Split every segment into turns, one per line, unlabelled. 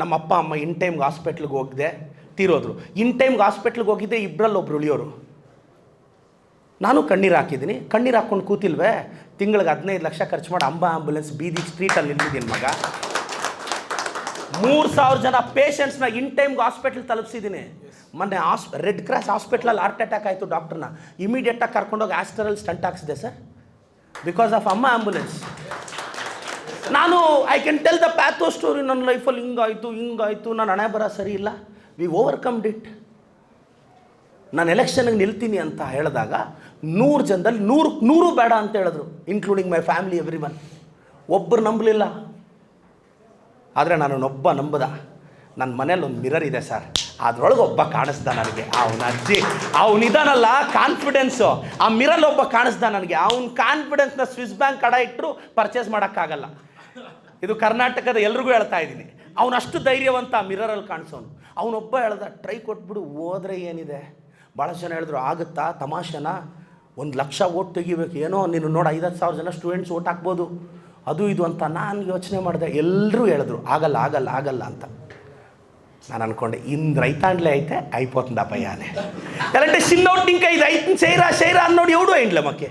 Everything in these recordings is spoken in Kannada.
ನಮ್ಮ ಅಪ್ಪ, ಅಮ್ಮ ಇನ್ ಟೈಮ್ಗೆ ಹಾಸ್ಪಿಟ್ಲಿಗೆ ಹೋಗಿದೆ ತೀರೋದ್ರು. ಇನ್ ಟೈಮ್ಗೆ ಹಾಸ್ಪಿಟ್ಲಿಗೆ ಹೋಗಿದ್ದೆ ಇಬ್ಬರಲ್ಲಿ ಒಬ್ರು ಉಳಿಯೋರು ನಾನು ಕಣ್ಣೀರು ಹಾಕಿದ್ದೀನಿ. ಕಣ್ಣೀರು ಹಾಕ್ಕೊಂಡು ಕೂತಿಲ್ವೇ? ತಿಂಗಳಿಗೆ ಹದಿನೈದು ಲಕ್ಷ ಖರ್ಚು ಮಾಡಿ ಅಂಬ ಆ್ಯಂಬುಲೆನ್ಸ್ ಬೀದಿ ಸ್ಟ್ರೀಟಲ್ಲಿ ನಿಲ್ಲಿದ್ದೀನಿ ಮಗ. ಮೂರು ಸಾವಿರ ಜನ ಪೇಷಂಟ್ಸ್ನ ಇನ್ ಟೈಮ್ಗೆ ಹಾಸ್ಪಿಟ್ಲ್ ತಲುಪಿಸಿದ್ದೀನಿ. ಮೊನ್ನೆ ಹಾಸ್ ರೆಡ್ ಕ್ರಾಸ್ ಹಾಸ್ಪಿಟ್ಲಲ್ಲಿ ಹಾರ್ಟ್ ಅಟ್ಯಾಕ್ ಆಯಿತು ಡಾಕ್ಟ್ರನ್ನ ಇಮಿಡಿಯೇಟಾಗಿ ಕರ್ಕೊಂಡೋಗಿ ಆಸ್ಟರಲ್ಲಿ ಸ್ಟಂಟ್ ಹಾಕ್ಸಿದೆ ಸರ್. ಬಿಕಾಸ್ ಆಫ್ ಅಮ್ಮ ಆಂಬುಲೆನ್ಸ್ ನಾನು I can tell the pathos story ನನ್ನ ಲೈಫಲ್ಲಿ ಹಿಂಗಾಯಿತು ಹಿಂಗಾಯಿತು ನಾನು ಹಣೆ ಬರ ಸರಿ ಇಲ್ಲ. ವಿ ಓವರ್ಕಮ್ ಡಿಟ್ ನಾನು ಎಲೆಕ್ಷನ್ಗೆ ನಿಲ್ತೀನಿ ಅಂತ ಹೇಳಿದಾಗ ನೂರು ಜನದಲ್ಲಿ ನೂರು ನೂರು ಬೇಡ ಅಂತ ಹೇಳಿದ್ರು including my family every one ಒಬ್ಬರು ನಂಬಲಿಲ್ಲ. ಆದರೆ ನಾನು ಒಬ್ಬ ನಂಬದ. ನನ್ನ ಮನೇಲಿ ಒಂದು ಮಿರರ್ ಇದೆ ಸರ್. ಅದ್ರೊಳಗೆ ಒಬ್ಬ ಕಾಣಿಸ್ದ ನನಗೆ. ಅವನ ಅಜ್ಜಿ. ಅವನಿದಾನಲ್ಲ ಕಾನ್ಫಿಡೆನ್ಸು ಆ ಮಿರಲ್ಲಿ ಒಬ್ಬ ಕಾಣಿಸ್ದ ನನಗೆ. ಅವ್ನ ಕಾನ್ಫಿಡೆನ್ಸ್ನ ಸ್ವಿಸ್ ಬ್ಯಾಂಕ್ ಕಡ ಇಟ್ಟರು ಪರ್ಚೇಸ್ ಮಾಡೋಕ್ಕಾಗಲ್ಲ. ಇದು ಕರ್ನಾಟಕದ ಎಲ್ರಿಗೂ ಹೇಳ್ತಾ ಇದ್ದೀನಿ. ಅವನಷ್ಟು ಧೈರ್ಯವಂತ ಮಿರರಲ್ಲಿ ಕಾಣಿಸೋನು. ಅವನೊಬ್ಬ ಹೇಳ್ದ, ಟ್ರೈ ಕೊಟ್ಬಿಡು, ಹೋದರೆ ಏನಿದೆ? ಭಾಳ ಜನ ಹೇಳಿದ್ರು, ಆಗುತ್ತಾ ತಮಾಷೆನ? ಒಂದು ಲಕ್ಷ ಓಟ್ ತೆಗಿಬೇಕು. ಏನೋ ನೀನು ನೋಡಿ, ಐದತ್ತು ಸಾವಿರ ಜನ ಸ್ಟೂಡೆಂಟ್ಸ್ ಓಟ್ ಹಾಕ್ಬೋದು. ಅದು ಇದು ಅಂತ ನಾನು ಯೋಚನೆ ಮಾಡಿದೆ. ಎಲ್ಲರೂ ಹೇಳಿದ್ರು, ಆಗಲ್ಲ ಆಗಲ್ಲ ಆಗಲ್ಲ ಅಂತ. ನಾನು ಅನ್ಕೊಂಡೆ ಇಂದು ರೈತಾಂಡ್ಲೆ ಐತೆ, ಐಪೋತಂದ ಭಯಾನೆ ಕರೆಕ್ಟ್ ಸಿನ್ನೋಟ್ ನಿಂಕ ಇದು ಐತನ್ ಸೇರಾ ಸೇರಾ ಅನ್ನೋಡಿ ಎವಡು ಐಂಡ್ಲೆ ಮಕ್ಕೆ?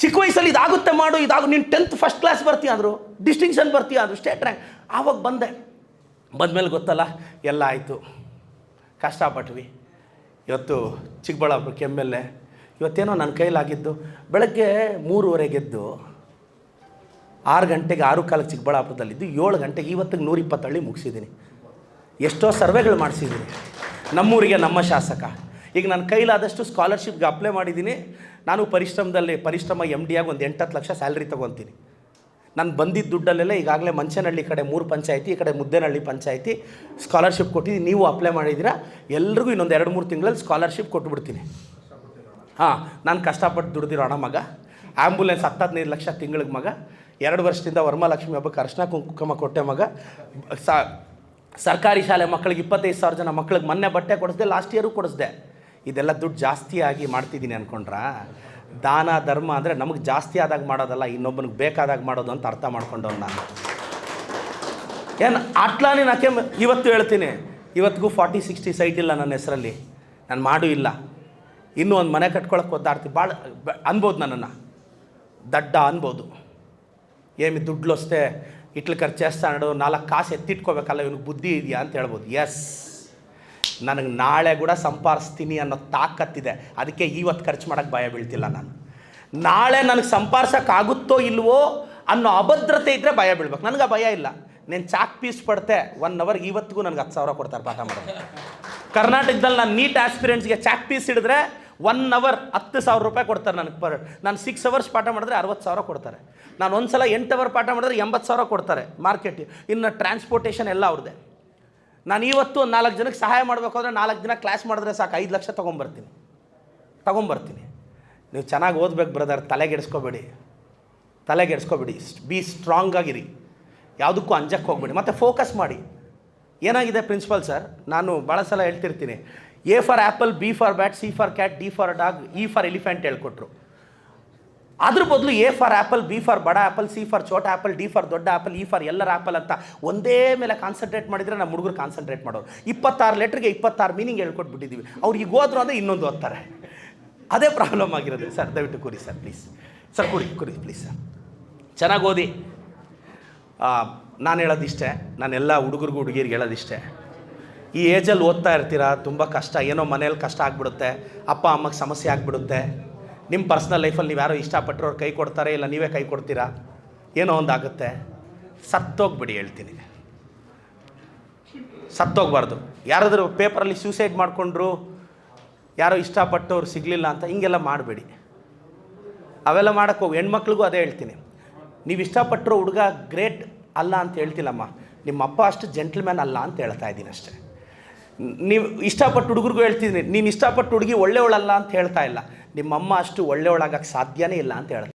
ಚಿಕ್ಕ ವಯಸ್ಸಲ್ಲಿ ಇದಾಗುತ್ತೆ ಮಾಡು, ಇದಾಗ, ನೀನು ಟೆಂತ್ ಫಸ್ಟ್ ಕ್ಲಾಸ್ ಬರ್ತೀಯಾದ್ರು ಡಿಸ್ಟಿಂಕ್ಷನ್ ಬರ್ತೀಯಾದ್ರು ಸ್ಟೇಟ್ ರ್ಯಾಂಕ್ ಆವಾಗ ಬಂದೆ. ಬಂದಮೇಲೆ ಗೊತ್ತಲ್ಲ, ಎಲ್ಲ ಆಯಿತು. ಕಷ್ಟಪಟ್ವಿ. ಇವತ್ತು ಚಿಕ್ಕಬಳ್ಳಾಪುರ ಎ ಇವತ್ತೇನೋ ನನ್ನ ಕೈಲಾಗಿದ್ದು. ಬೆಳಗ್ಗೆ ಮೂರುವರೆಗೆದ್ದು ಆರು ಗಂಟೆಗೆ ಆರು ಕಾಲಕ್ಕೆ ಚಿಕ್ಕಬಳ್ಳಾಪುರದಲ್ಲಿದ್ದು, ಏಳು ಗಂಟೆಗೆ ಇವತ್ತಿಗೆ ನೂರಿಪ್ಪತ್ತಳ್ಳಿ ಮುಗಿಸಿದ್ದೀನಿ. ಎಷ್ಟೋ ಸರ್ವೆಗಳು ಮಾಡಿಸಿದ್ದೀನಿ. ನಮ್ಮೂರಿಗೆ ನಮ್ಮ ಶಾಸಕ. ಈಗ ನನ್ನ ಕೈಲಾದಷ್ಟು ಸ್ಕಾಲರ್ಶಿಪ್ಗೆ ಅಪ್ಲೈ ಮಾಡಿದ್ದೀನಿ. ನಾನು ಪರಿಶ್ರಮದಲ್ಲಿ, ಪರಿಶ್ರಮ ಎಂ ಡಿ ಆಗಿ ಒಂದು ಎಂಟತ್ತು ಲಕ್ಷ ಸ್ಯಾಲ್ರಿ ತೊಗೊತೀನಿ. ನಾನು ಬಂದಿದ್ದ ದುಡ್ಡಲ್ಲೆಲ್ಲ ಈಗಾಗಲೇ ಮಂಚನಹಳ್ಳಿ ಕಡೆ ಮೂರು ಪಂಚಾಯಿತಿ, ಈ ಕಡೆ ಮುದ್ದೇನಹಳ್ಳಿ ಪಂಚಾಯಿತಿ ಸ್ಕಾಲರ್ಶಿಪ್ ಕೊಟ್ಟಿದ್ದೀನಿ. ನೀವು ಅಪ್ಲೈ ಮಾಡಿದ್ದೀರಾ? ಎಲ್ರಿಗೂ ಇನ್ನೊಂದು ಎರಡು, ಮೂರು ತಿಂಗಳಲ್ಲಿ ಸ್ಕಾಲರ್ಶಿಪ್ ಕೊಟ್ಬಿಡ್ತೀನಿ. ಹಾಂ, ನಾನು ಕಷ್ಟಪಟ್ಟು ದುಡ್ದಿರೋ ಹಣ ಮಗ. ಆ್ಯಂಬುಲೆನ್ಸ್ ಹತ್ತು ಹದಿನೈದು ಲಕ್ಷ ತಿಂಗಳಿಗೆ ಮಗ. ಎರಡು ವರ್ಷದಿಂದ ವರಮಹಾಲಕ್ಷ್ಮಿ ಹಬ್ಬಕ್ಕೆ ಅರ್ಶನ ಕುಂಕುಮ ಕೊಟ್ಟೆ ಮಗ. ಸರ್ಕಾರಿ ಶಾಲೆ ಮಕ್ಕಳಿಗೆ ಇಪ್ಪತ್ತೈದು ಸಾವಿರ ಜನ ಮಕ್ಕಳಿಗೆ ಮೊನ್ನೆ ಬಟ್ಟೆ ಕೊಡಿಸ್ದೆ ಲಾಸ್ಟ್ ಇಯರು ಕೊಡಿಸ್ದೆ. ಇದೆಲ್ಲ ದುಡ್ಡು ಜಾಸ್ತಿ ಆಗಿ ಮಾಡ್ತಿದ್ದೀನಿ ಅಂದ್ಕೊಂಡ್ರಾ ದಾನ, ಧರ್ಮ ಅಂದರೆ ನಮಗೆ ಜಾಸ್ತಿ ಆದಾಗ ಮಾಡೋದಲ್ಲ, ಇನ್ನೊಬ್ಬನಿಗೆ ಬೇಕಾದಾಗ ಮಾಡೋದು ಅಂತ ಅರ್ಥ ಮಾಡ್ಕೊಂಡವ್ನು ನಾನು. ಏನು, ಅಟ್ಲಾನೇ ನಾಕೆ ಇವತ್ತು ಹೇಳ್ತೀನಿ. ಇವತ್ತಿಗೂ ಫಾರ್ಟಿ, ಸಿಕ್ಸ್ಟಿ ಸೈಟ್ ಇಲ್ಲ ನನ್ನ ಹೆಸರಲ್ಲಿ. ನಾನು ಮಾಡು ಇಲ್ಲ. ಇನ್ನೂ ಒಂದು ಮನೆ ಕಟ್ಕೊಳಕ್ಕೆ ಒದ್ದಾಡ್ತೀವಿ ಭಾಳ ಅನ್ಬೋದು ನನ್ನನ್ನು. ದಡ್ಡ ಅನ್ಬೋದು. ಏಮಿ ದುಡ್ಡು ಅಷ್ಟೇ ಇಟ್ಲು ಖರ್ಚು ಚೇಸ್ತಾಡು ನಾಲ್ಕು ಕಾಸು ಎತ್ತಿಟ್ಕೋಬೇಕಲ್ಲ, ಇವನಿಗೆ ಬುದ್ಧಿ ಇದೆಯಾ ಅಂತ ಹೇಳ್ಬೋದು. ಎಸ್ ನನಗೆ ನಾಳೆ ಕೂಡ ಸಂಪಾದಿಸ್ತೀನಿ ಅನ್ನೋ ತಾಕತ್ತಿದೆ ಅದಕ್ಕೆ ಇವತ್ತು ಖರ್ಚು ಮಾಡೋಕ್ಕೆ ಭಯ ಬೀಳ್ತಿಲ್ಲ ನಾನು. ನಾಳೆ ನನಗೆ ಸಂಪಾದಿಸೋಕ್ಕಾಗುತ್ತೋ ಇಲ್ವೋ ಅನ್ನೋ ಅಭದ್ರತೆ ಇದ್ದರೆ ಭಯ ಬೀಳ್ಬೇಕು. ನನಗೆ ಭಯ ಇಲ್ಲ. నేను ಚಾಕ್ ಪೀಸ್ ಪಡ್ತೆ ಒನ್ ಅವರ್ಗೆ ಇವತ್ತಿಗೂ ನನಗೆ ಹತ್ತು ಸಾವಿರ ಕೊಡ್ತಾರೆ ಪಾಠ ಮಾಡೋದು ಕರ್ನಾಟಕದಲ್ಲಿ ನಾನು ನೀಟ್ ಆಸ್ಪಿರೆಂಟ್ಸ್ಗೆ ಚಾಕ್ ಪೀಸ್ ಹಿಡಿದ್ರೆ ಒನ್ ಅವರ್ ಹತ್ತು ಸಾವಿರ ರೂಪಾಯಿ ಕೊಡ್ತಾರೆ ನನಗೆ ಪರ್ ನಾನು ಸಿಕ್ಸ್ ಅವರ್ಸ್ ಪಾಠ ಮಾಡಿದ್ರೆ ಅರವತ್ತು ಸಾವಿರ ಕೊಡ್ತಾರೆ. ನಾನು ಒಂದು ಸಲ ಎಂಟು ಅವರ್ ಪಾಠ ಮಾಡಿದ್ರೆ ಎಂಬತ್ತು ಸಾವಿರ ಕೊಡ್ತಾರೆ ಮಾರ್ಕೆಟ್. ಇನ್ನು ಟ್ರಾನ್ಸ್ಪೋರ್ಟೇಷನ್ ಎಲ್ಲ ಅವ್ರದ್ದೇ ನಾನು ಇವತ್ತು ಒಂದು ನಾಲ್ಕು ಜನಕ್ಕೆ ಸಹಾಯ ಮಾಡಬೇಕು ಅಂದರೆ ನಾಲ್ಕು ದಿನ ಕ್ಲಾಸ್ ಮಾಡಿದ್ರೆ ಸಾಕು. ಐದು ಲಕ್ಷ ತೊಗೊಂಬರ್ತೀನಿ. ತೊಗೊಂಬರ್ತೀನಿ. ನೀವು ಚೆನ್ನಾಗಿ ಓದ್ಬೇಕು ಬ್ರದರ್ ತಲೆಗೆಡಿಸ್ಕೋಬೇಡಿ. ತಲೆಗೆಡಿಸ್ಕೋಬೇಡಿ. ಬಿ ಸ್ಟ್ರಾಂಗ್ ಆಗಿರಿ. ಯಾವುದಕ್ಕೂ ಅಂಜಕ್ಕೆ ಹೋಗ್ಬೇಡಿ. ಮತ್ತು ಫೋಕಸ್ ಮಾಡಿ. ಏನಾಗಿದೆ ಪ್ರಿನ್ಸಿಪಲ್ ಸರ್ ನಾನು ಭಾಳ ಸಲ ಹೇಳ್ತಿರ್ತೀನಿ. A for apple B for bat C for cat D for dog E for elephant ಹೇಳ್ಕೊಟ್ರು. ಅದ್ರ ಬದಲು A for apple B for ಬಡ ಆ್ಯಪಲ್ ಸಿ ಫಾರ್ ಛೋಟ ಆ್ಯಪಲ್ ಡಿ ಫಾರ್ ದೊಡ್ಡ ಆ್ಯಪಲ್ ಇ ಫಾರ್ ಎಲ್ಲರ ಆ್ಯಪಲ್ ಅಂತ ಒಂದೇ ಮೇಲೆ ಕಾನ್ಸಂಟ್ರೇಟ್ ಮಾಡಿದರೆ ನಮ್ಮ ಹುಡುಗರು ಕಾನ್ಸಂಟ್ರೇಟ್ ಮಾಡೋರು. ಇಪ್ಪತ್ತಾರು ಲೆಟ್ರಿಗೆ ಇಪ್ಪತ್ತಾರು ಮೀನಿಂಗ್ ಹೇಳ್ಕೊಟ್ಬಿಟ್ಟಿದ್ದೀವಿ ಈಗ ಹೋದ್ರು ಅಂದರೆ ಇನ್ನೊಂದು ಓದ್ತಾರೆ. ಅದೇ ಪ್ರಾಬ್ಲಮ್ ಆಗಿರೋದು. ಸರ್, ದಯವಿಟ್ಟು ಕೂರಿ ಸರ್ ಪ್ಲೀಸ್ ಸರ್, ಕೂರಿ ಕೂರಿ ಪ್ಲೀಸ್ ಸರ್. ಚೆನ್ನಾಗಿ ಓದಿ. ನಾನು ಹೇಳೋದಿಷ್ಟೇ ನಾನೆಲ್ಲ ಹುಡುಗರಿಗೂ ಹುಡುಗಿರಿಗೆ ಹೇಳೋದಿಷ್ಟೇ. ಈ ಏಜಲ್ಲಿ ಓದ್ತಾ ಇರ್ತೀರಾ? ತುಂಬ ಕಷ್ಟ. ಏನೋ ಮನೇಲಿ ಕಷ್ಟ ಆಗಿಬಿಡುತ್ತೆ. ಅಪ್ಪ, ಅಮ್ಮಗೆ ಸಮಸ್ಯೆ ಆಗಿಬಿಡುತ್ತೆ. ನಿಮ್ಮ ಪರ್ಸ್ನಲ್ ಲೈಫಲ್ಲಿ ನೀವು ಯಾರೋ ಇಷ್ಟಪಟ್ಟರು ಅವ್ರು ಕೈ ಕೊಡ್ತಾರೆ ಇಲ್ಲ ನೀವೇ ಕೈ ಕೊಡ್ತೀರಾ? ಏನೋ ಒಂದಾಗುತ್ತೆ. ಸತ್ತೋಗ್ಬಿಡಿ ಹೇಳ್ತೀನಿ. ಸತ್ತೋಗ್ಬಾರ್ದು. ಯಾರಾದರೂ ಪೇಪರಲ್ಲಿ ಸೂಸೈಡ್ ಮಾಡಿಕೊಂಡ್ರು, ಯಾರೋ ಇಷ್ಟಪಟ್ಟವ್ರು ಸಿಗಲಿಲ್ಲ ಅಂತ ಹಿಂಗೆಲ್ಲ ಮಾಡಬೇಡಿ. ಅವೆಲ್ಲ ಮಾಡೋಕ್ಕೆ ಹೋಗಿ. ಹೆಣ್ಮಕ್ಳಿಗೂ ಅದೇ ಹೇಳ್ತೀನಿ. ನೀವು ಇಷ್ಟಪಟ್ಟರು ಹುಡುಗ ಗ್ರೇಟ್ ಅಲ್ಲ ಅಂತ ಹೇಳ್ತಿಲ್ಲಮ್ಮ. ನಿಮ್ಮ ಅಪ್ಪ ಅಷ್ಟು ಜೆಂಟ್ಲ್ಮ್ಯಾನ್ ಅಲ್ಲ ಅಂತ ಹೇಳ್ತಾ ಇದ್ದೀನಿ ಅಷ್ಟೇ. ನೀವು ಇಷ್ಟಪಟ್ಟು ಹುಡುಗರಿಗೂ ಹೇಳ್ತಿದ್ದೀನಿ. ನೀನು ಇಷ್ಟಪಟ್ಟು ಹುಡುಗಿ ಒಳ್ಳೆಯವಳಲ್ಲ ಅಂತ ಹೇಳ್ತಾ ಇಲ್ಲ. ನಿಮ್ಮಮ್ಮ ಅಷ್ಟು ಒಳ್ಳೆಯವಳಾಗಕ್ಕೆ ಸಾಧ್ಯನೇ ಇಲ್ಲ ಅಂತ ಹೇಳ್ತಾ